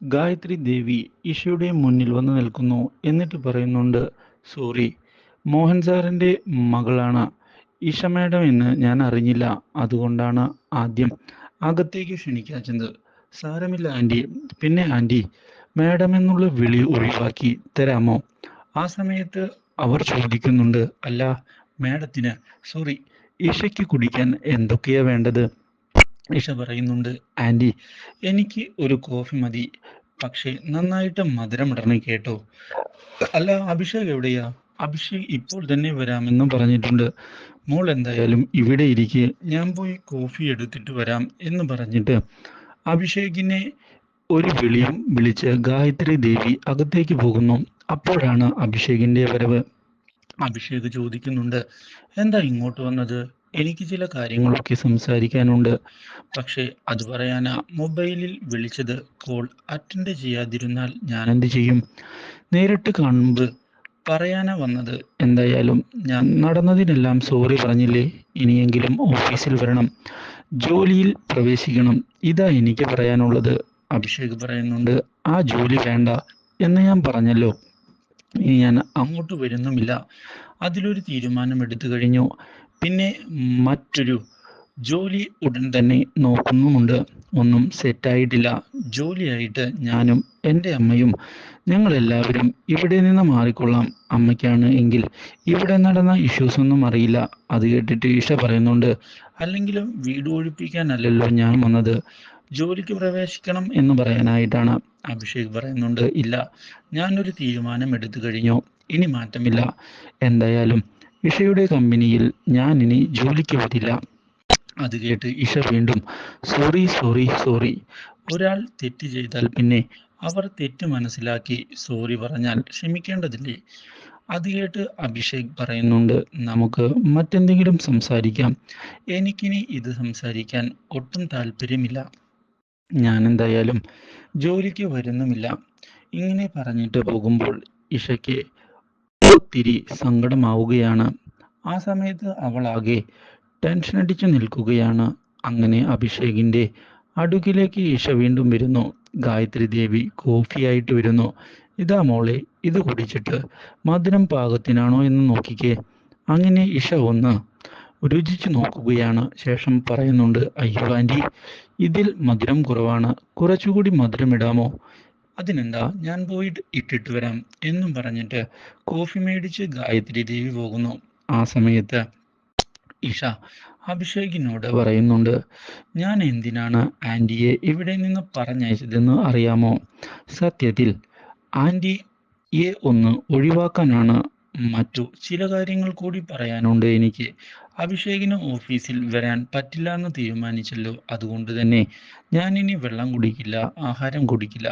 ഗായത്രി ദേവി ഇഷയുടെ മുന്നിൽ വന്ന് നിൽക്കുന്നു എന്നിട്ട് പറയുന്നുണ്ട് സോറി മോഹൻ സാറിന്റെ മകളാണ്. ഇഷ മാഡം എന്ന് ഞാൻ അറിഞ്ഞില്ല. അതുകൊണ്ടാണ് ആദ്യം അകത്തേക്ക് ക്ഷണിക്കാച്ചത് സാരമില്ല ആന്റി. പിന്നെ ആന്റി മാഡം എന്നുള്ള വിളി ഒഴിവാക്കി തരാമോ? ആ സമയത്ത് അവർ ചോദിക്കുന്നുണ്ട് അല്ല മാഡത്തിന് സോറി ഇഷയ്ക്ക് കുടിക്കാൻ എന്തൊക്കെയാ വേണ്ടത്? ഇഷ പറയുന്നുണ്ട് ആന്റി എനിക്ക് ഒരു കോഫി മതി പക്ഷേ നന്നായിട്ട് മധുരം ഇടണം കേട്ടോ. അല്ല അഭിഷേക് എവിടെയാ? അഭിഷേക് ഇപ്പോൾ തന്നെ വരാമെന്നും പറഞ്ഞിട്ടുണ്ട്. മോൾ എന്തായാലും ഇവിടെ ഇരിക്കെ ഞാൻ പോയി കോഫി എടുത്തിട്ട് വരാം എന്ന് പറഞ്ഞിട്ട് അഭിഷേകിനെ ഒരു വിളിയും വിളിച്ച് ഗായത്രി ദേവി അകത്തേക്ക് പോകുന്നു. അപ്പോഴാണ് അഭിഷേകിന്റെ വരവ്. അഭിഷേക് ചോദിക്കുന്നുണ്ട് എന്താ ഇങ്ങോട്ട് വന്നത്? എനിക്ക് ചില കാര്യങ്ങളൊക്കെ സംസാരിക്കാനുണ്ട്. പക്ഷേ അത് പറയാനാ മൊബൈലിൽ വിളിച്ചത് കോൾ അറ്റൻഡ് ചെയ്യാതിരുന്നാൽ ഞാൻ എന്ത് ചെയ്യും? നേരിട്ട് കാണുമ്പോൾ പറയാനാ വന്നത് എന്തായാലും ഞാൻ നടന്നതിനെല്ലാം സോറി പറഞ്ഞില്ലേ? ഇനിയെങ്കിലും ഓഫീസിൽ വരണം. ജോലിയിൽ പ്രവേശിക്കണം. ഇതാ എനിക്ക് പറയാനുള്ളത്. അഭിഷേക് പറയുന്നുണ്ട് ആ ജോലി വേണ്ട എന്ന് ഞാൻ പറഞ്ഞല്ലോ. ഇനി ഞാൻ അങ്ങോട്ട് വരുന്നുമില്ല. അതിലൊരു തീരുമാനം എടുത്തു കഴിഞ്ഞു. പിന്നെ മറ്റൊരു ജോലി ഉടൻ തന്നെ നോക്കുന്നുമുണ്ട്. ഒന്നും സെറ്റായിട്ടില്ല ജോലിയായിട്ട് ഞാനും എന്റെ അമ്മയും ഞങ്ങളെല്ലാവരും ഇവിടെ നിന്ന് മാറിക്കൊള്ളാം. അമ്മയ്ക്കാണ് എങ്കിൽ ഇവിടെ നടന്ന ഇഷ്യൂസ് ഒന്നും അറിയില്ല. അത് കേട്ടിട്ട് ഈഷ പറയുന്നുണ്ട്. അല്ലെങ്കിലും വീട് ഒഴിപ്പിക്കാനല്ലല്ലോ ഞാൻ വന്നത്. ജോലിക്ക് പ്രവേശിക്കണം എന്ന് പറയാനായിട്ടാണ് അഭിഷേക് പറയുന്നുണ്ട്. ഇല്ല ഞാനൊരു തീരുമാനം എടുത്തു കഴിഞ്ഞു. ഇനി മാറ്റമില്ല. എന്തായാലും ഇഷയുടെ കമ്പനിയിൽ ഞാൻ ഇനി ജോലിക്ക് വരില്ല. അത് കേട്ട് ഇഷ വീണ്ടും സോറി സോറി സോറി. ഒരാൾ തെറ്റ് ചെയ്താൽ പിന്നെ അവർ തെറ്റ് മനസ്സിലാക്കി സോറി പറഞ്ഞാൽ ക്ഷമിക്കേണ്ടതില്ലേ? അത് കേട്ട് അഭിഷേക് പറയുന്നുണ്ട് നമുക്ക് മറ്റെന്തെങ്കിലും സംസാരിക്കാം. എനിക്കിനി ഇത് സംസാരിക്കാൻ ഒട്ടും താല്പര്യമില്ല. ഞാൻ എന്തായാലും ജോലിക്ക് വരുന്നുമില്ല. ഇങ്ങനെ പറഞ്ഞിട്ട് പോകുമ്പോൾ ഇഷയ്ക്ക് ഒത്തിരി സങ്കടമാവുകയാണ്. ആ സമയത്ത് അവൾ ആകെ ടെൻഷൻ അടിച്ചു നിൽക്കുകയാണ്. അങ്ങനെ അഭിഷേകിന്റെ അടുക്കിലേക്ക് ഇഷ വീണ്ടും വരുന്നു. ഗായത്രി ദേവി കോഫിയായിട്ട് വരുന്നു. ഇതാ മോളെ ഇത് കുടിച്ചിട്ട് മധുരം പാകത്തിനാണോ എന്ന് നോക്കിക്കേ. അങ്ങനെ ഇഷ ഒന്ന് രുചിച്ചു നോക്കുകയാണ്. ശേഷം പറയുന്നുണ്ട് അയ്യോ ആന്റി ഇതിൽ മധുരം കുറവാണ്. കുറച്ചുകൂടി മധുരം ഇടാമോ? അതിനെന്താ? ഞാൻ പോയി ഇട്ടിട്ട് വരാം എന്നും പറഞ്ഞിട്ട് കോഫി മേടിച്ച് ഗായത്രി ദേവി പോകുന്നു. ആ സമയത്ത് ഇഷ അഭിഷേകിനോട് പറയുന്നുണ്ട് ഞാൻ എന്തിനാണ് ആന്റിയെ ഇവിടെ നിന്ന് പറഞ്ഞയച്ചതെന്ന് അറിയാമോ? സത്യത്തിൽ ആന്റിയെ ഒന്ന് ഒഴിവാക്കാനാണ്. മറ്റു ചില കാര്യങ്ങൾ കൂടി പറയാനുണ്ട് എനിക്ക്. അഭിഷേകിന് ഓഫീസിൽ വരാൻ പറ്റില്ല എന്ന് തീരുമാനിച്ചല്ലോ. അതുകൊണ്ട് തന്നെ ഞാൻ ഇനി വെള്ളം കുടിക്കില്ല ആഹാരം കുടിക്കില്ല.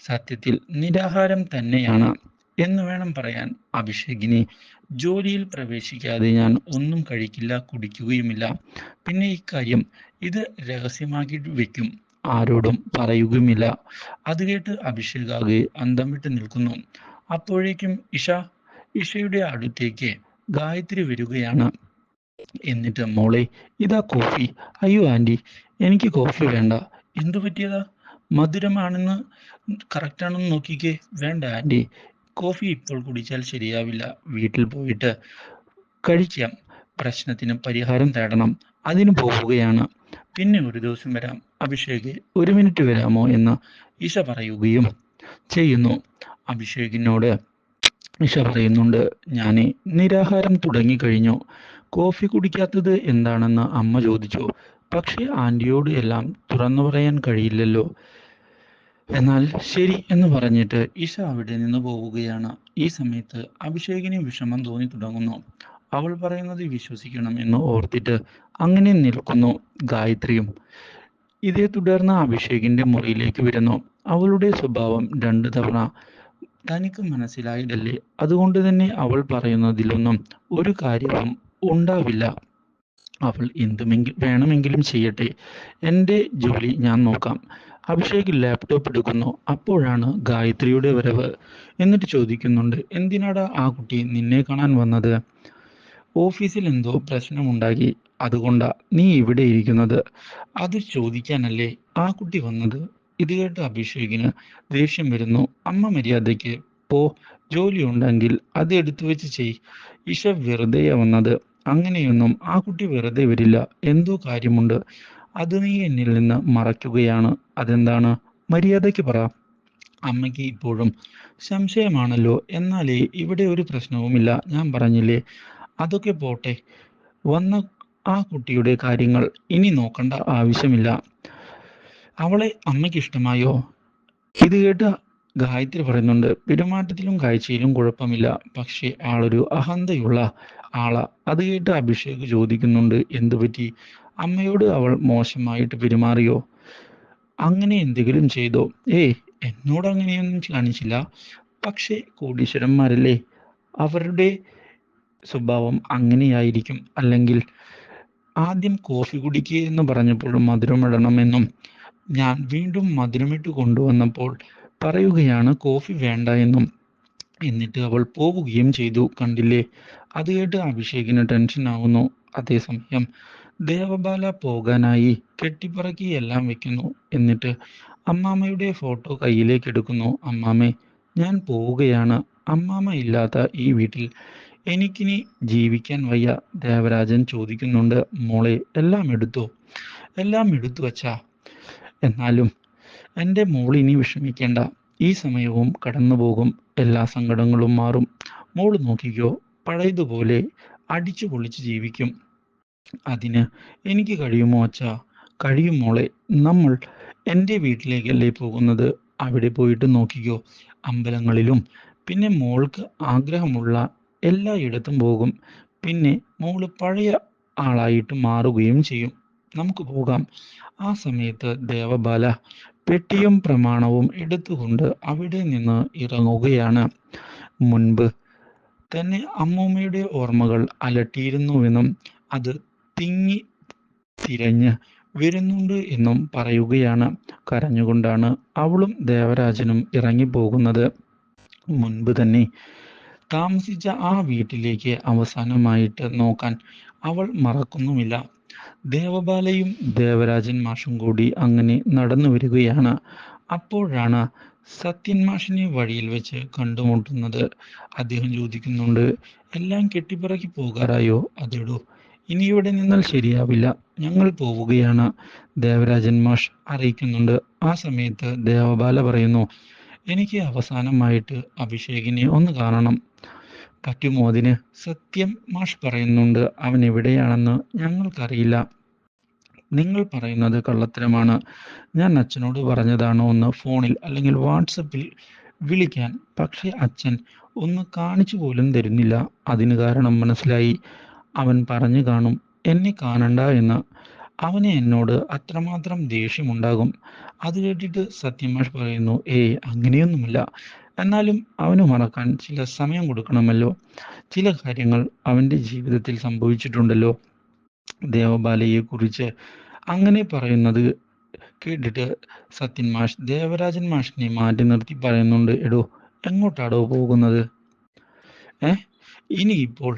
സത്യത്തിൽ നിരാഹാരം തന്നെയാണ് എന്ന് വേണം പറയാൻ അഭിഷേകിനെ. ജോലിയിൽ പ്രവേശിക്കാതെ ഞാൻ ഒന്നും കഴിക്കില്ല കുടിക്കുകയുമില്ല. പിന്നെ ഇക്കാര്യം ഇത് രഹസ്യമാക്കി വെക്കും. ആരോടും പറയുകയുമില്ല. അത് കേട്ട് അഭിഷേക് ആകെ അന്തം വിട്ട് നിൽക്കുന്നു. അപ്പോഴേക്കും ഇഷ ഇഷയുടെ അടുത്തേക്ക് ഗായത്രി വരികയാണ്. എന്നിട്ട് മോളെ ഇതാ കോഫി. അയ്യോ ആന്റി എനിക്ക് കോഫി വേണ്ട. എന്തു പറ്റിയതാ? മധുരമാണെന്ന് കറക്റ്റാണെന്ന് നോക്കിക്കേ. വേണ്ട ആന്റി കോഫി ഇപ്പോൾ കുടിച്ചാൽ ശരിയാവില്ല. വീട്ടിൽ പോയിട്ട് കഴിക്കാം. പ്രശ്നത്തിന് പരിഹാരം തേടണം. അതിന് പോവുകയാണ്. പിന്നെ ഒരു ദിവസം വരാം. അഭിഷേക് ഒരു മിനിറ്റ് വരാമോ എന്ന് ഇഷ പറയുകയും ചെയ്യുന്നു. അഭിഷേകിനോട് ഇഷ പറയുന്നുണ്ട് ഞാൻ നിരാഹാരം തുടങ്ങി തുടങ്ങിക്കഴിഞ്ഞു. കോഫി കുടിക്കാത്തത് എന്താണെന്ന് അമ്മ ചോദിച്ചു. പക്ഷേ ആന്റിയോട് എല്ലാം തുറന്നു പറയാൻ കഴിയില്ലല്ലോ. എന്നാൽ ശരി എന്ന് പറഞ്ഞിട്ട് ഇഷ അവിടെ നിന്ന് പോവുകയാണ്. ഈ സമയത്ത് അഭിഷേകിന് വിഷമം തോന്നി തുടങ്ങുന്നു. അവൾ പറയുന്നത് വിശ്വസിക്കണം എന്ന് ഓർത്തിട്ട് അങ്ങനെ നിൽക്കുന്നു ഗായത്രിയും. ഇതേ തുടർന്ന് അഭിഷേകിന്റെ മുറിയിലേക്ക് വരുന്നു. അവളുടെ സ്വഭാവം രണ്ടു തവണ തനിക്ക് മനസ്സിലായതല്ലേ അതുകൊണ്ട് തന്നെ അവൾ പറയുന്നതിലൊന്നും ഒരു കാര്യവും ഉണ്ടാവില്ല. അവൾ എന്തുമെങ്കിൽ വേണമെങ്കിലും ചെയ്യട്ടെ. എന്റെ ജോലി ഞാൻ നോക്കാം. അഭിഷേക് ലാപ്ടോപ്പ് എടുക്കുന്നു. അപ്പോഴാണ് ഗായത്രിയുടെ വരവ്. എന്നിട്ട് ചോദിക്കുന്നുണ്ട് എന്തിനാടാ ആ കുട്ടി നിന്നെ കാണാൻ വന്നത്? ഓഫീസിൽ എന്തോ പ്രശ്നമുണ്ടാക്കി. അതുകൊണ്ടാ നീ ഇവിടെ ഇരിക്കുന്നത്. അത് ചോദിക്കാനല്ലേ ആ കുട്ടി വന്നത്? ഇത് കേട്ട് അഭിഷേകിന് ദേഷ്യം വരുന്നു. അമ്മ മര്യാദയ്ക്ക് പോ. ജോലി ഉണ്ടെങ്കിൽ അത് എടുത്തു വെച്ച് ചെയ്. ഇഷ വെറുതെയാ വന്നത്. അങ്ങനെയൊന്നും ആ കുട്ടി വെറുതെ വരില്ല. എന്തോ കാര്യമുണ്ട്. അത് നീ എന്നിൽ നിന്ന് മറയ്ക്കുകയാണ്. അതെന്താണ്? മര്യാദയ്ക്ക് പറ. അമ്മയ്ക്ക് ഇപ്പോഴും സംശയമാണല്ലോ. എന്നാലേ ഇവിടെ ഒരു പ്രശ്നവുമില്ല. ഞാൻ പറഞ്ഞില്ലേ? അതൊക്കെ പോട്ടെ. വന്ന ആ കുട്ടിയുടെ കാര്യങ്ങൾ ഇനി നോക്കണ്ട ആവശ്യമില്ല. അവളെ അമ്മയ്ക്ക് ഇഷ്ടമായോ? ഇത് കേട്ട് ഗായത്രി പറയുന്നുണ്ട്. പെരുമാറ്റത്തിലും കാഴ്ചയിലും കുഴപ്പമില്ല. പക്ഷേ ആളൊരു അഹന്തയുള്ള ആളാ. അത് കേട്ട് അഭിഷേക് ചോദിക്കുന്നുണ്ട് എന്തു പറ്റി? അമ്മയോട് അവൾ മോശമായിട്ട് പെരുമാറിയോ? അങ്ങനെ എന്തെങ്കിലും ചെയ്തോ? ഏയ് എന്നോട് അങ്ങനെയൊന്നും കാണിച്ചില്ല. പക്ഷേ കോടീശ്വരന്മാരല്ലേ? അവരുടെ സ്വഭാവം അങ്ങനെയായിരിക്കും. അല്ലെങ്കിൽ ആദ്യം കോഫി കുടിക്കുക എന്ന് പറഞ്ഞപ്പോൾ മധുരമിടണമെന്നും ഞാൻ വീണ്ടും മധുരമിട്ട് കൊണ്ടുവന്നപ്പോൾ പറയുകയാണ് കോഫി വേണ്ട എന്നും. എന്നിട്ട് അവൾ പോവുകയും ചെയ്തു. കണ്ടില്ലേ? അത് കേട്ട് അഭിഷേകിന് ടെൻഷൻ ആവുന്നു. അതേസമയം ദേവബാല പോകാനായി കെട്ടിപ്പറക്കി എല്ലാം വെക്കുന്നു. എന്നിട്ട് അമ്മാമ്മയുടെ ഫോട്ടോ കയ്യിലേക്ക് എടുക്കുന്നു. അമ്മാമ്മേ ഞാൻ പോവുകയാണ്. അമ്മാമ്മ ഇല്ലാത്ത ഈ വീട്ടിൽ എനിക്കിനി ജീവിക്കാൻ വയ്യ ദേവരാജൻ ചോദിക്കുന്നുണ്ട്. മോളെ എല്ലാം എടുത്തോ? എല്ലാം എടുത്തു വച്ചാ? എന്നാലും എന്റെ മോൾ ഇനി വിഷമിക്കേണ്ട. ഈ സമയവും കടന്നു പോകും എല്ലാ സങ്കടങ്ങളും മാറും. മോൾ നോക്കിക്കോ. പഴയതുപോലെ അടിച്ചു പൊളിച്ച് ജീവിക്കും. അതിന് എനിക്ക് കഴിയുമോ അച്ഛാ? കഴിയും മോളെ. നമ്മൾ എന്റെ വീട്ടിലേക്കല്ലേ പോകുന്നത്? അവിടെ പോയിട്ട് നോക്കിക്കോ. അമ്പലങ്ങളിലും പിന്നെ മോൾക്ക് ആഗ്രഹമുള്ള എല്ലായിടത്തും പോകും. പിന്നെ മോൾ പഴയ ആളായിട്ട് മാറുകയും ചെയ്യും. നമുക്ക് പോകാം. ആ സമയത്ത് ദേവബാല പെട്ടിയും പ്രമാണവും എടുത്തുകൊണ്ട് അവിടെ നിന്ന് ഇറങ്ങുകയാണ്. മുൻപ് തന്നെ അമ്മൂമ്മയുടെ ഓർമ്മകൾ അലട്ടിയിരുന്നുവെന്നും അത് തിങ്ങി തിരഞ്ഞ് വരുന്നുണ്ട് എന്നും പറയുകയാണ്. കരഞ്ഞുകൊണ്ടാണ് അവളും ദേവരാജനും ഇറങ്ങിപ്പോകുന്നത്. മുൻപ് തന്നെ താമസിച്ച ആ വീട്ടിലേക്ക് അവസാനമായിട്ട് നോക്കാൻ അവൾ മറക്കുന്നുമില്ല. ദേവബാലയും ദേവരാജൻ മാഷും കൂടി അങ്ങനെ നടന്നു വരികയാണ് അപ്പോഴാണ് സത്യൻ മാഷിനെ വഴിയിൽ വെച്ച് കണ്ടുമുട്ടുന്നത് അദ്ദേഹം ചോദിക്കുന്നുണ്ട്. എല്ലാം കെട്ടിപ്പറക്കി പോകാറായോ? അതെടോ. ഇനി ഇവിടെ നിന്നാൽ ശരിയാവില്ല. ഞങ്ങൾ പോവുകയാണ്. ദേവരാജൻ മാഷ് അറിയിക്കുന്നുണ്ട്. ആ സമയത്ത് ദേവബാല പറയുന്നു എനിക്ക് അവസാനമായിട്ട് അഭിഷേകിനെ ഒന്ന് കാണണം. പറ്റുമോ അതിന്? സത്യം മാഷ് പറയുന്നുണ്ട് അവൻ എവിടെയാണെന്ന് ഞങ്ങൾക്കറിയില്ല. നിങ്ങൾ പറയുന്നത് കള്ളത്തരമാണ്. ഞാൻ അച്ഛനോട് പറഞ്ഞതാണ് ഒന്ന് ഫോണിൽ അല്ലെങ്കിൽ വാട്സപ്പിൽ വിളിക്കാൻ. പക്ഷേ അച്ഛൻ ഒന്ന് കാണിച്ചു പോലും തരുന്നില്ല. അതിന് കാരണം മനസ്സിലായി. അവൻ പറഞ്ഞു കാണും എന്നെ കാണണ്ട എന്ന്. അവന് എന്നോട് അത്രമാത്രം ദേഷ്യമുണ്ടാകും. അത് കേട്ടിട്ട് സത്യമാഷ് പറയുന്നു ഏയ് അങ്ങനെയൊന്നുമില്ല. എന്നാലും അവന് മറക്കാൻ ചില സമയം കൊടുക്കണമല്ലോ. ചില കാര്യങ്ങൾ അവന്റെ ജീവിതത്തിൽ സംഭവിച്ചിട്ടുണ്ടല്ലോ. ദേവബാലയെ കുറിച്ച് അങ്ങനെ പറയുന്നത് കേട്ടിട്ട് സത്യൻ മാഷ് ദേവരാജൻ മാഷിനെ മാറ്റി നിർത്തി പറയുന്നുണ്ട് എടോ എങ്ങോട്ടാടോ പോകുന്നത്? ഏ? ഇനിയിപ്പോൾ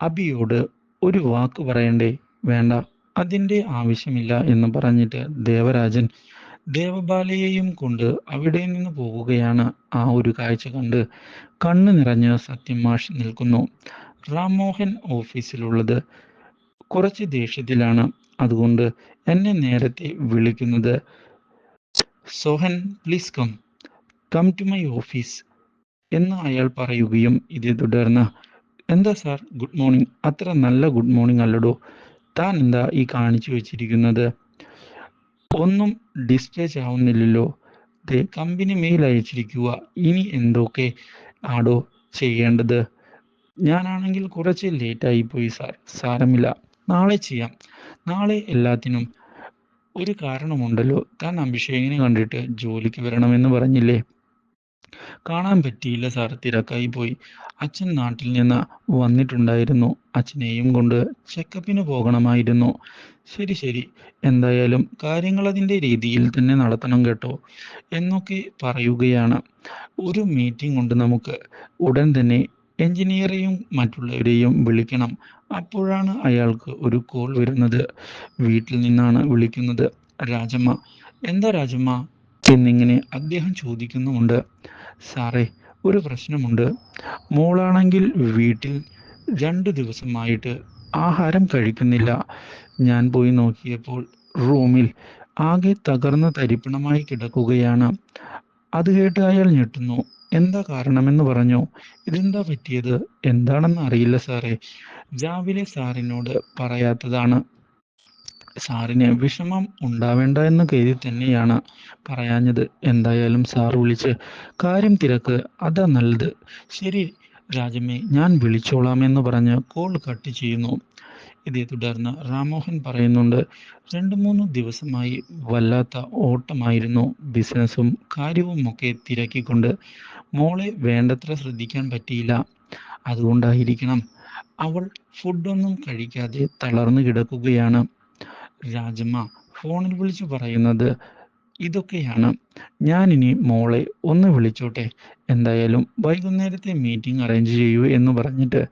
അബിയോട് ഒരു വാക്ക് പറയണ്ടേ? വേണ്ട അതിന്റെ ആവശ്യമില്ല എന്ന് പറഞ്ഞിട്ട് ദേവരാജൻ ദേവബാലയെയും കൊണ്ട് അവിടെ നിന്ന് പോവുകയാണ് ആ ഒരു കാഴ്ച കണ്ട് കണ്ണു നിറഞ്ഞ് സത്യം മാഷ് നിൽക്കുന്നു. റാംമോഹൻ ഓഫീസിലുള്ളത് കുറച്ച് ദേഷ്യത്തിലാണ്. അതുകൊണ്ട് എന്നെ നേരത്തെ വിളിക്കുന്നത് Sohan please come come to my office എന്ന് അയാൾ പറയുകയും ഇതേ തുടർന്ന് എന്താ സാർ ഗുഡ് മോർണിംഗ് അത്ര നല്ല ഗുഡ് മോർണിംഗ് അല്ലടോ. താൻ എന്താ ഈ കാണിച്ചു വെച്ചിരിക്കുന്നത്? ഒന്നും ഡിസ്ചാർജ് ആവുന്നില്ലല്ലോ. ദേ കമ്പനി മെയിൽ അയച്ചിരിക്കുക. ഇനി എന്തൊക്കെ ആടോ ചെയ്യേണ്ടത്? ഞാനാണെങ്കിൽ കുറച്ച് ലേറ്റായി പോയി സാർ. സാരമില്ല. നാളെ ചെയ്യാം. നാളെ എല്ലാത്തിനും ഒരു കാരണമുണ്ടല്ലോ. താൻ അഭിഷേകിനെ കണ്ടിട്ട് ജോലിക്ക് വരണമെന്ന് പറഞ്ഞില്ലേ? കാണാൻ പറ്റിയില്ല സാർ തിരക്കായി പോയി. അച്ഛൻ നാട്ടിൽ നിന്ന് വന്നിട്ടുണ്ടായിരുന്നു. അച്ഛനെയും കൊണ്ട് ചെക്കപ്പിന് പോകണമായിരുന്നു. ശരി ശരി. എന്തായാലും കാര്യങ്ങൾ അതിന്റെ രീതിയിൽ തന്നെ നടത്തണം കേട്ടോ എന്നൊക്കെ പറയുകയാണ്. ഒരു മീറ്റിംഗ് ഉണ്ട് നമുക്ക് ഉടൻ തന്നെ എഞ്ചിനീയറെയും മറ്റുള്ളവരെയും വിളിക്കണം. അപ്പോഴാണ് അയാൾക്ക് ഒരു കോൾ വരുന്നത്. വീട്ടിൽ നിന്നാണ് വിളിക്കുന്നത്. രാജമ്മ എന്താ രാജമ്മ? എന്നിങ്ങനെ അദ്ദേഹം ചോദിക്കുന്നുമുണ്ട്. സാറേ ഒരു പ്രശ്നമുണ്ട്. മോളാണെങ്കിൽ വീട്ടിൽ രണ്ട് ദിവസമായിട്ട് ആഹാരം കഴിക്കുന്നില്ല. ഞാൻ പോയി നോക്കിയപ്പോൾ റൂമിൽ ആകെ തകർന്ന തരിപ്പണമായി കിടക്കുകയാണ്. അത് കേട്ട് അയാൾ ഞെട്ടുന്നു. എന്താ കാരണമെന്ന് പറഞ്ഞു? ഇതെന്താ പറ്റിയത്? എന്താണെന്ന് അറിയില്ല സാറേ. രാവിലെ സാറിനോട് പറയാത്തതാണ്. സാറിന് വിഷമം ഉണ്ടാവേണ്ട എന്ന് കരുതി തന്നെയാണ് പറയാഞ്ഞത്. എന്തായാലും സാർ വിളിച്ച് കാര്യം തിരക്ക് അതാ നല്ലത്. ശരി രാജമ്മേ ഞാൻ വിളിച്ചോളാം എന്ന് പറഞ്ഞ് കോൾ കട്ട് ചെയ്യുന്നു. ഇതേ തുടർന്ന് രാമോഹൻ പറയുന്നുണ്ട് രണ്ട് മൂന്ന് ദിവസമായി വല്ലാത്ത ഓട്ടമായിരുന്നു. ബിസിനസ്സും കാര്യവും ഒക്കെ തിരക്കിക്കൊണ്ട് മോളെ വേണ്ടത്ര ശ്രദ്ധിക്കാൻ പറ്റിയില്ല. അതുകൊണ്ടായിരിക്കണം അവൾ ഫുഡൊന്നും കഴിക്കാതെ തളർന്നു കിടക്കുകയാണ്. രാജമ്മ ഫോണിൽ വിളിച്ചു പറയുന്നത് ഇതൊക്കെയാണ്. ഞാൻ ഇനി മോളെ ഒന്ന് വിളിച്ചോട്ടെ. എന്തായാലും വൈകുന്നേരത്തെ മീറ്റിംഗ് അറേഞ്ച് ചെയ്യൂ എന്ന് പറഞ്ഞിട്ട്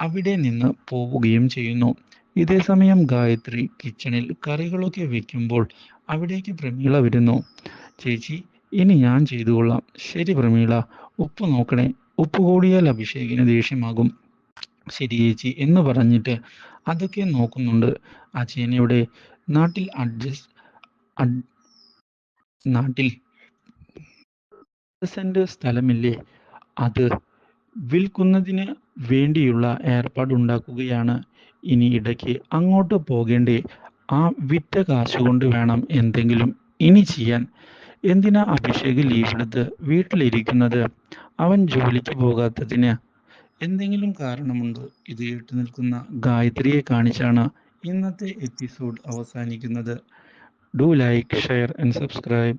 അവിടെ നിന്ന് പോവുകയും ചെയ്യുന്നു. ഇതേ സമയം ഗായത്രി കിച്ചണിൽ കറികളൊക്കെ വെക്കുമ്പോൾ അവിടേക്ക് പ്രമീള വരുന്നു. ചേച്ചി ഇനി ഞാൻ ചെയ്തു കൊള്ളാം. ശരി പ്രമീള ഉപ്പ് നോക്കണേ. ഉപ്പ് കൂടിയാൽ അഭിഷേകിന് ദേഷ്യമാകും. ശരി ചേച്ചി എന്ന് പറഞ്ഞിട്ട് അതൊക്കെ നോക്കുന്നുണ്ട്. അച്ഛനയുടെ നാട്ടിൽ അഡ്ജസ്റ്റ് നാട്ടിൽ സ്ഥലമില്ലേ? അത് വിൽക്കുന്നതിന് വേണ്ടിയുള്ള ഏർപ്പാടുണ്ടാക്കുകയാണ് ഇനി ഇടയ്ക്ക് അങ്ങോട്ട് പോകേണ്ടേ? ആ വിറ്റ കാശുകൊണ്ട് വേണം എന്തെങ്കിലും ഇനി ചെയ്യാൻ. എന്തിനാ അഭിഷേക് ലീവെടുത്ത് വീട്ടിലിരിക്കുന്നത്? അവൻ ജോലിക്ക് പോകാത്തതിന്? എന്തെങ്കിലും കാരണമുണ്ടോ? ഇത് കേട്ട് നിൽക്കുന്ന ഗായത്രിയെ കാണിച്ചാണ് ഇന്നത്തെ എപ്പിസോഡ് അവസാനിക്കുന്നത്. Do like share and subscribe